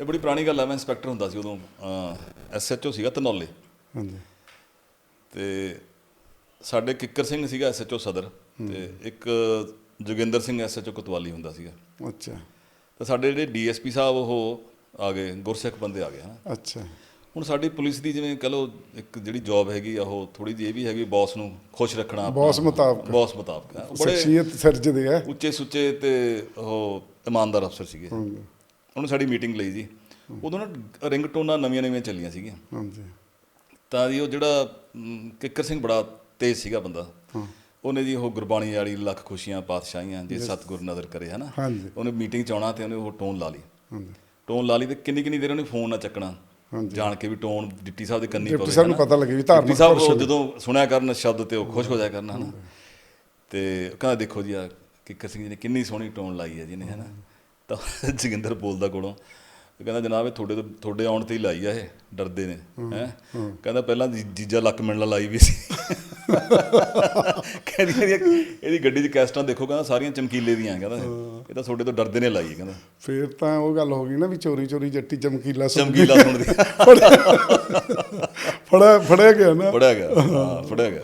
ਇਹ ਬੜੀ ਪੁਰਾਣੀ ਗੱਲ ਆ ਮੈਂ ਇੰਸਪੈਕਟਰ ਹੁੰਦਾ ਸੀ ਉਦੋਂ ਐਸਐਚਓ ਸੀਗਾ ਤਨੌਲੇ ਹਾਂਜੀ। ਤੇ ਸਾਡੇ ਕਿੱਕਰ ਸਿੰਘ ਸੀਗਾ ਐਸਐਚਓ ਸਦਰ ਤੇ ਇੱਕ ਜੋਗਿੰਦਰ ਸਿੰਘ ਐਸਐਚਓ ਕੋਤਵਾਲੀ ਹੁੰਦਾ ਸੀਗਾ। ਅੱਛਾ। ਤੇ ਸਾਡੇ ਜਿਹੜੇ ਡੀਐਸਪੀ ਸਾਹਿਬ ਉਹ ਆ ਗਏ ਗੁਰਸਿੱਖ ਬੰਦੇ ਆ ਗਏ ਹਨਾ। ਅੱਛਾ। ਹੁਣ ਸਾਡੀ ਪੁਲਿਸ ਦੀ ਜਿਵੇਂ ਕਹ ਲਓ ਇੱਕ ਜਿਹੜੀ ਜੌਬ ਹੈਗੀ ਆ ਉਹ ਥੋੜੀ ਜਿਹੀ ਇਹ ਵੀ ਹੈਗੀ ਬੌਸ ਨੂੰ ਖੁਸ਼ ਰੱਖਣਾ। Boss ਮੁਤਾਬਕ। ਬੌਸ ਮੁਤਾਬਕ ਬੜੇ ਸ਼ਖਸੀਅਤ ਸਿਰਜਦੇ ਆ। ਉੱਚੇ ਸੁੱਚੇ ਤੇ ਉਹ ਇਮਾਨਦਾਰ ਅਫਸਰ ਸੀਗੇ। ਹਾਂਜੀ। ਉਹਨੇ ਸਾਡੀ ਮੀਟਿੰਗ ਲਈ ਜੀ। ਉਦੋਂ ਨਾ ਰਿੰਗਟੋਨਾਂ ਨਵੀਆਂ ਨਵੀਆਂ ਚੱਲੀਆਂ ਸੀਗੀਆਂ। ਹਾਂਜੀ। ਤਾਂ ਜੀ ਉਹ ਜਿਹੜਾ ਕਿੱਕਰ ਸਿੰਘ ਬੜਾ ਤੇਜ਼ ਸੀਗਾ ਬੰਦਾ। ਉਹਨੇ ਜੀ ਉਹ ਗੁਰਬਾਣੀ ਵਾਲੀ ਲੱਖ ਖੁਸ਼ੀਆਂ ਪਾਤਸ਼ਾਹੀਆਂ ਜੇ ਸਤਿਗੁਰ ਨਜ਼ਰ ਕਰੇ ਹਨਾ। ਹਾਂਜੀ। ਉਹਨੇ ਮੀਟਿੰਗ ਚ ਆਉਣਾ ਤੇ ਉਹਨੇ ਉਹ ਟੋਨ ਲਾ ਲਈ। ਹਾਂਜੀ। ਟੋਨ ਲਾ ਲਈ ਤੇ ਕਿੰਨੀ ਕਿੰਨੀ ਦੇਰ ਉਹਨੇ ਫੋਨ ਨਾ ਚੱਕਣਾ। ਜਾਣ ਕੇ ਵੀ ਟੋਨ ਡਿਪਟੀ ਸਾਹਿਬ ਦੇ ਕੰਨੀ ਸਾਹਿਬ ਨੂੰ ਹਨਾ। ਪਤਾ ਲੱਗੇ ਵੀ ਧਾਰਮਿਕ ਸਾਹਿਬ ਉਹ ਜਦੋਂ ਸੁਣਿਆ ਕਰਨ ਸ਼ਬਦ ਤੇ ਉਹ ਖੁਸ਼ ਹੋ ਜਾਇਆ ਕਰਨ ਹਨਾ। ਤੇ ਕਹਿੰਦਾ ਦੇਖੋ ਜੀ ਆ ਕਿੱਕਰ ਸਿੰਘ ਜੀ ਨੇ ਕਿੰਨੀ ਸੋਹਣੀ ਟੋਨ ਲਾਈ ਹੈ ਜੀ ਨੇ ਹਨਾ। ਤਾਂ ਜੋਗਿੰਦਰ ਬੋਲਦਾ ਕੋਲੋਂ ਕਹਿੰਦਾ ਜਨਾਬ ਇਹ ਤੁਹਾਡੇ ਤੋਂ ਤੁਹਾਡੇ ਆਉਣ ਤੇ ਹੀ ਲਾਈ ਆ ਇਹ ਡਰਦੇ ਨੇ ਹੈ ਕਹਿੰਦਾ ਪਹਿਲਾਂ ਜੀਜਾ ਲੱਕ ਮਿਲਣ ਲਾਈ ਵੀ ਸੀ। ਕਹਿੰਦੀ ਇਹਦੀ- ਗੱਡੀ 'ਚ ਕੈਸਟਾਂ ਦੇਖੋ ਕਹਿੰਦਾ ਸਾਰੀਆਂ ਚਮਕੀਲੇ ਦੀਆਂ ਕਹਿੰਦਾ ਇਹ। ਤਾਂ ਤੁਹਾਡੇ ਤੋਂ ਡਰਦੇ ਨੇ ਲਾਈ ਕਹਿੰਦਾ। ਫੇਰ ਤਾਂ ਉਹ ਗੱਲ ਹੋ ਗਈ ਨਾ ਵੀ ਚੋਰੀ ਚੋਰੀ ਜੱਟੀ ਚਮਕੀਲਾ ਸੁਣ ਚਮਕੀਲਾ ਸੁਣਦੀ ਫੜਿਆ ਫੜਿਆ ਗਿਆ ਨਾ। ਫੜਿਆ ਗਿਆ ਹਾਂ ਫੜਿਆ ਗਿਆ।